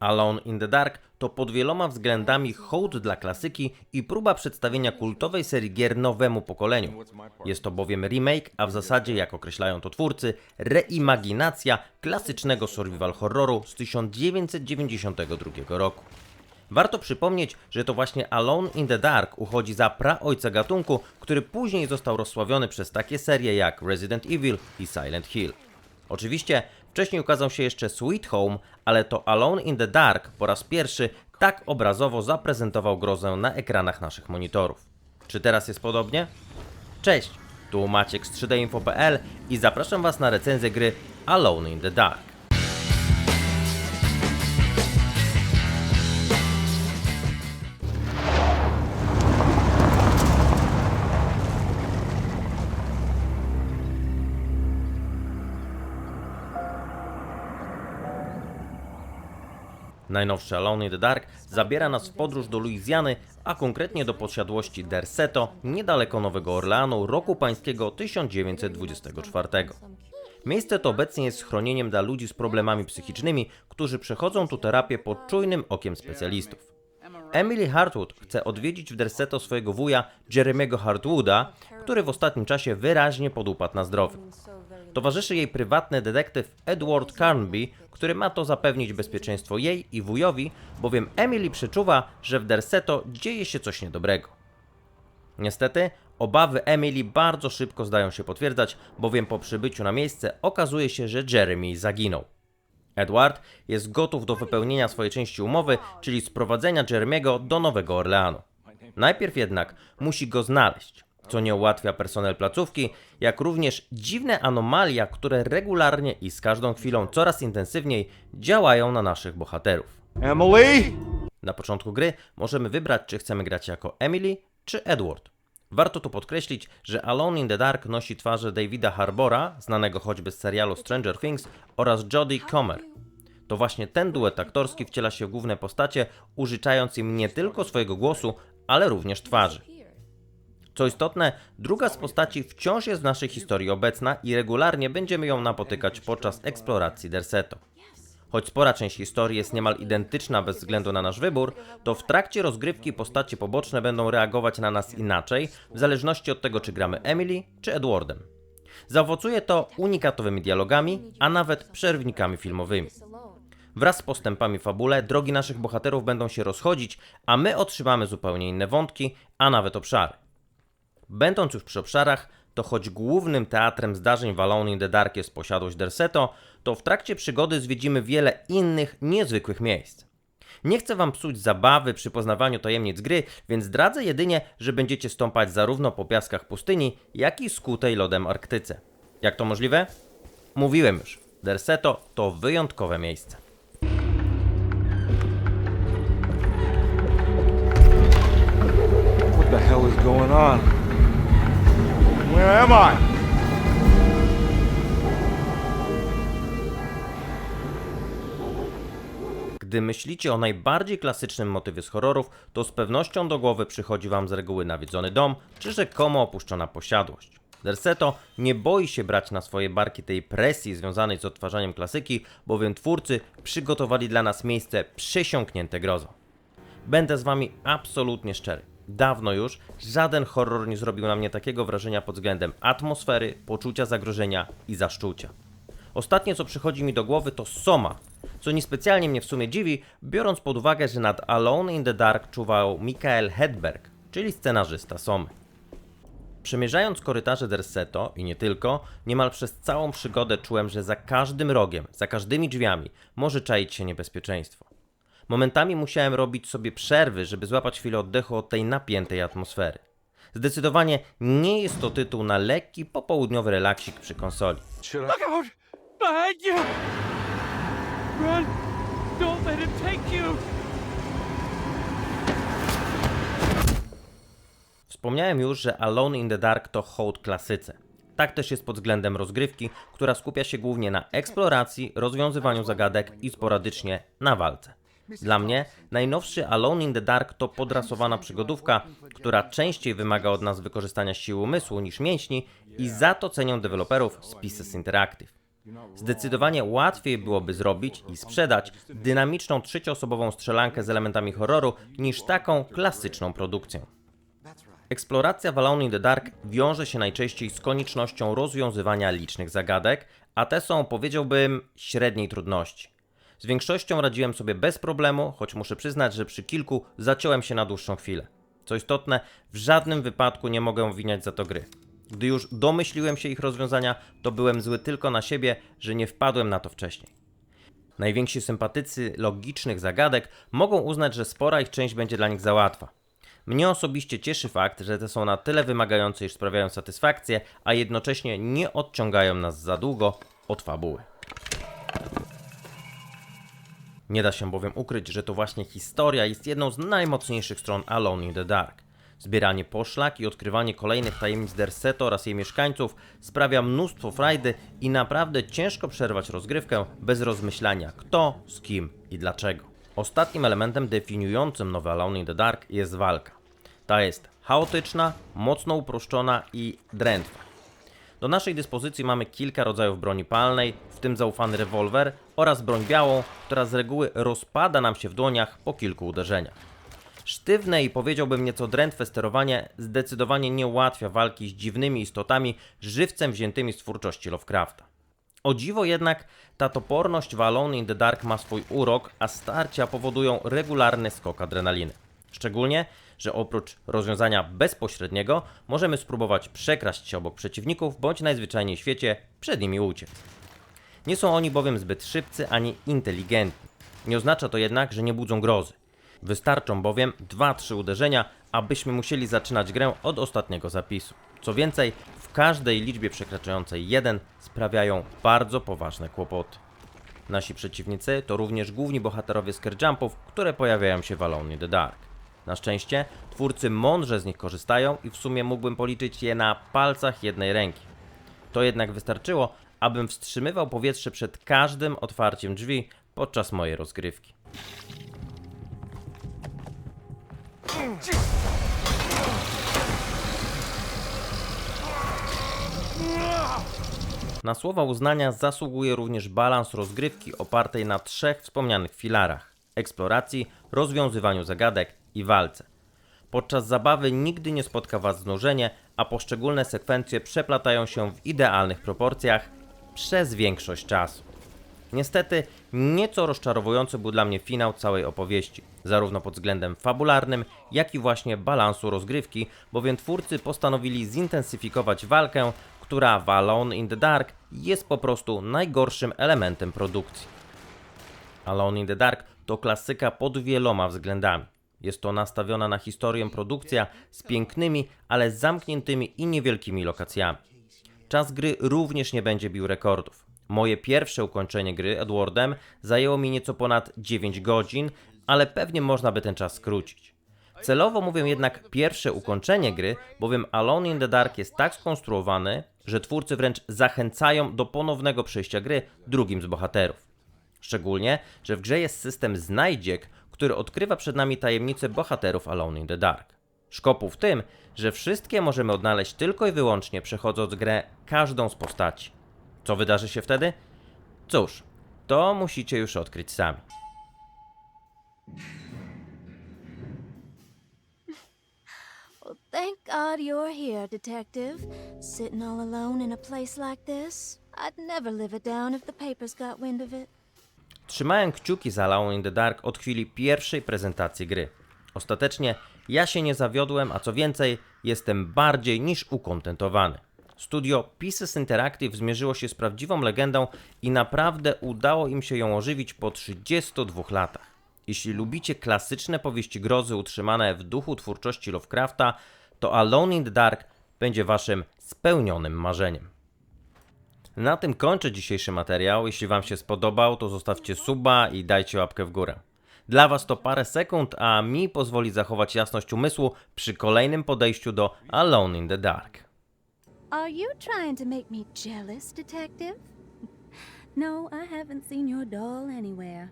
Alone in the Dark to pod wieloma względami hołd dla klasyki i próba przedstawienia kultowej serii gier nowemu pokoleniu. Jest to bowiem remake, a w zasadzie, jak określają to twórcy, reimaginacja klasycznego survival horroru z 1992 roku. Warto przypomnieć, że to właśnie Alone in the Dark uchodzi za praojca gatunku, który później został rozsławiony przez takie serie jak Resident Evil i Silent Hill. Oczywiście wcześniej ukazał się jeszcze Sweet Home, ale to Alone in the Dark po raz pierwszy tak obrazowo zaprezentował grozę na ekranach naszych monitorów. Czy teraz jest podobnie? Cześć, tu Maciek z 3dinfo.pl i zapraszam Was na recenzję gry Alone in the Dark. Najnowszy Alone in the Dark zabiera nas w podróż do Luizjany, a konkretnie do posiadłości Derseto, niedaleko Nowego Orleanu, roku pańskiego 1924. Miejsce to obecnie jest schronieniem dla ludzi z problemami psychicznymi, którzy przechodzą tu terapię pod czujnym okiem specjalistów. Emily Hartwood chce odwiedzić w Derseto swojego wuja Jeremiego Hartwooda, który w ostatnim czasie wyraźnie podupadł na zdrowiu. Towarzyszy jej prywatny detektyw Edward Carnby, który ma to zapewnić bezpieczeństwo jej i wujowi, bowiem Emily przeczuwa, że w Derseto dzieje się coś niedobrego. Niestety, obawy Emily bardzo szybko zdają się potwierdzać, bowiem po przybyciu na miejsce okazuje się, że Jeremy zaginął. Edward jest gotów do wypełnienia swojej części umowy, czyli sprowadzenia Jeremiego do Nowego Orleanu. Najpierw jednak musi go znaleźć, co nie ułatwia personel placówki, jak również dziwne anomalia, które regularnie i z każdą chwilą coraz intensywniej działają na naszych bohaterów. Emily? Na początku gry możemy wybrać, czy chcemy grać jako Emily czy Edward. Warto tu podkreślić, że Alone in the Dark nosi twarze Davida Harbora, znanego choćby z serialu Stranger Things, oraz Jodie Comer. To właśnie ten duet aktorski wciela się w główne postacie, użyczając im nie tylko swojego głosu, ale również twarzy. Co istotne, druga z postaci wciąż jest w naszej historii obecna i regularnie będziemy ją napotykać podczas eksploracji Derseto. Choć spora część historii jest niemal identyczna bez względu na nasz wybór, to w trakcie rozgrywki postacie poboczne będą reagować na nas inaczej, w zależności od tego, czy gramy Emily czy Edwardem. Zaowocuje to unikatowymi dialogami, a nawet przerwnikami filmowymi. Wraz z postępami fabule drogi naszych bohaterów będą się rozchodzić, a my otrzymamy zupełnie inne wątki, a nawet obszary. Będąc już przy obszarach, to choć głównym teatrem zdarzeń w Alone in the Dark jest posiadłość Derseto, to w trakcie przygody zwiedzimy wiele innych, niezwykłych miejsc. Nie chcę wam psuć zabawy przy poznawaniu tajemnic gry, więc zdradzę jedynie, że będziecie stąpać zarówno po piaskach pustyni, jak i skutej lodem Arktyce. Jak to możliwe? Mówiłem już, Derseto to wyjątkowe miejsce. What the hell is going on? Where am I? Gdy myślicie o najbardziej klasycznym motywie z horrorów, to z pewnością do głowy przychodzi wam z reguły nawiedzony dom, czy rzekomo opuszczona posiadłość. Derseto nie boi się brać na swoje barki tej presji związanej z odtwarzaniem klasyki, bowiem twórcy przygotowali dla nas miejsce przesiąknięte grozą. Będę z wami absolutnie szczery. Dawno już żaden horror nie zrobił na mnie takiego wrażenia pod względem atmosfery, poczucia zagrożenia i zaszczucia. Ostatnie co przychodzi mi do głowy to Soma, co niespecjalnie mnie w sumie dziwi, biorąc pod uwagę, że nad Alone in the Dark czuwał Mikael Hedberg, czyli scenarzysta Somy. Przemierzając korytarze Derseto i nie tylko, niemal przez całą przygodę czułem, że za każdym rogiem, za każdymi drzwiami może czaić się niebezpieczeństwo. Momentami musiałem robić sobie przerwy, żeby złapać chwilę oddechu od tej napiętej atmosfery. Zdecydowanie nie jest to tytuł na lekki popołudniowy relaksik przy konsoli. Should I? Look out! Behind you! Run! Don't let him take you! Wspomniałem już, że Alone in the Dark to hołd klasyce. Tak też jest pod względem rozgrywki, która skupia się głównie na eksploracji, rozwiązywaniu zagadek i sporadycznie na walce. Dla mnie najnowszy Alone in the Dark to podrasowana przygodówka, która częściej wymaga od nas wykorzystania siły umysłu niż mięśni i za to cenią deweloperów z Pieces Interactive. Zdecydowanie łatwiej byłoby zrobić i sprzedać dynamiczną trzecioosobową strzelankę z elementami horroru niż taką klasyczną produkcję. Eksploracja w Alone in the Dark wiąże się najczęściej z koniecznością rozwiązywania licznych zagadek, a te są, powiedziałbym, średniej trudności. Z większością radziłem sobie bez problemu, choć muszę przyznać, że przy kilku zaciąłem się na dłuższą chwilę. Co istotne, w żadnym wypadku nie mogę winiać za to gry. Gdy już domyśliłem się ich rozwiązania, to byłem zły tylko na siebie, że nie wpadłem na to wcześniej. Najwięksi sympatycy logicznych zagadek mogą uznać, że spora ich część będzie dla nich za łatwa. Mnie osobiście cieszy fakt, że te są na tyle wymagające, iż sprawiają satysfakcję, a jednocześnie nie odciągają nas za długo od fabuły. Nie da się bowiem ukryć, że to właśnie historia jest jedną z najmocniejszych stron Alone in the Dark. Zbieranie poszlak i odkrywanie kolejnych tajemnic Derseto oraz jej mieszkańców sprawia mnóstwo frajdy i naprawdę ciężko przerwać rozgrywkę bez rozmyślania kto, z kim i dlaczego. Ostatnim elementem definiującym nowe Alone in the Dark jest walka. Ta jest chaotyczna, mocno uproszczona i drętwa. Do naszej dyspozycji mamy kilka rodzajów broni palnej, w tym zaufany rewolwer oraz broń białą, która z reguły rozpada nam się w dłoniach po kilku uderzeniach. Sztywne i powiedziałbym nieco drętwe sterowanie zdecydowanie nie ułatwia walki z dziwnymi istotami żywcem wziętymi z twórczości Lovecrafta. O dziwo jednak ta toporność w Alone in the Dark ma swój urok, a starcia powodują regularny skok adrenaliny. Szczególnie, że oprócz rozwiązania bezpośredniego możemy spróbować przekraść się obok przeciwników, bądź najzwyczajniej w świecie przed nimi uciec. Nie są oni bowiem zbyt szybcy ani inteligentni. Nie oznacza to jednak, że nie budzą grozy. Wystarczą bowiem 2-3 uderzenia, abyśmy musieli zaczynać grę od ostatniego zapisu. Co więcej, w każdej liczbie przekraczającej 1 sprawiają bardzo poważne kłopoty. Nasi przeciwnicy to również główni bohaterowie scarejumpów, które pojawiają się w Alone in the Dark. Na szczęście twórcy mądrze z nich korzystają i w sumie mógłbym policzyć je na palcach jednej ręki. To jednak wystarczyło, abym wstrzymywał powietrze przed każdym otwarciem drzwi podczas mojej rozgrywki. Na słowa uznania zasługuje również balans rozgrywki opartej na trzech wspomnianych filarach: eksploracji, rozwiązywaniu zagadek i walce. Podczas zabawy nigdy nie spotka Was znużenie, a poszczególne sekwencje przeplatają się w idealnych proporcjach przez większość czasu. Niestety, nieco rozczarowujący był dla mnie finał całej opowieści, zarówno pod względem fabularnym, jak i właśnie balansu rozgrywki, bowiem twórcy postanowili zintensyfikować walkę, która w Alone in the Dark jest po prostu najgorszym elementem produkcji. Alone in the Dark to klasyka pod wieloma względami. Jest to nastawiona na historię produkcja z pięknymi, ale zamkniętymi i niewielkimi lokacjami. Czas gry również nie będzie bił rekordów. Moje pierwsze ukończenie gry Edwardem zajęło mi nieco ponad 9 godzin, ale pewnie można by ten czas skrócić. Celowo mówię jednak pierwsze ukończenie gry, bowiem Alone in the Dark jest tak skonstruowany, że twórcy wręcz zachęcają do ponownego przejścia gry drugim z bohaterów. Szczególnie, że w grze jest system znajdziek, który odkrywa przed nami tajemnice bohaterów Alone in the Dark. Szkopu w tym, że wszystkie możemy odnaleźć tylko i wyłącznie przechodząc grę każdą z postaci. Co wydarzy się wtedy? Cóż, to musicie już odkryć sami. Well, thank God you're here, Detective. Sitting all alone in a place like this? I'd never live it down if the papers got wind of it. Trzymałem kciuki za Alone in the Dark od chwili pierwszej prezentacji gry. Ostatecznie ja się nie zawiodłem, a co więcej, jestem bardziej niż ukontentowany. Studio Pieces Interactive zmierzyło się z prawdziwą legendą i naprawdę udało im się ją ożywić po 32 latach. Jeśli lubicie klasyczne powieści grozy utrzymane w duchu twórczości Lovecrafta, to Alone in the Dark będzie waszym spełnionym marzeniem. Na tym kończę dzisiejszy materiał. Jeśli Wam się spodobał, to zostawcie suba i dajcie łapkę w górę. Dla Was to parę sekund, a mi pozwoli zachować jasność umysłu przy kolejnym podejściu do Alone in the Dark. Are you trying to make me jealous, Detective? no, I haven't seen your doll anywhere.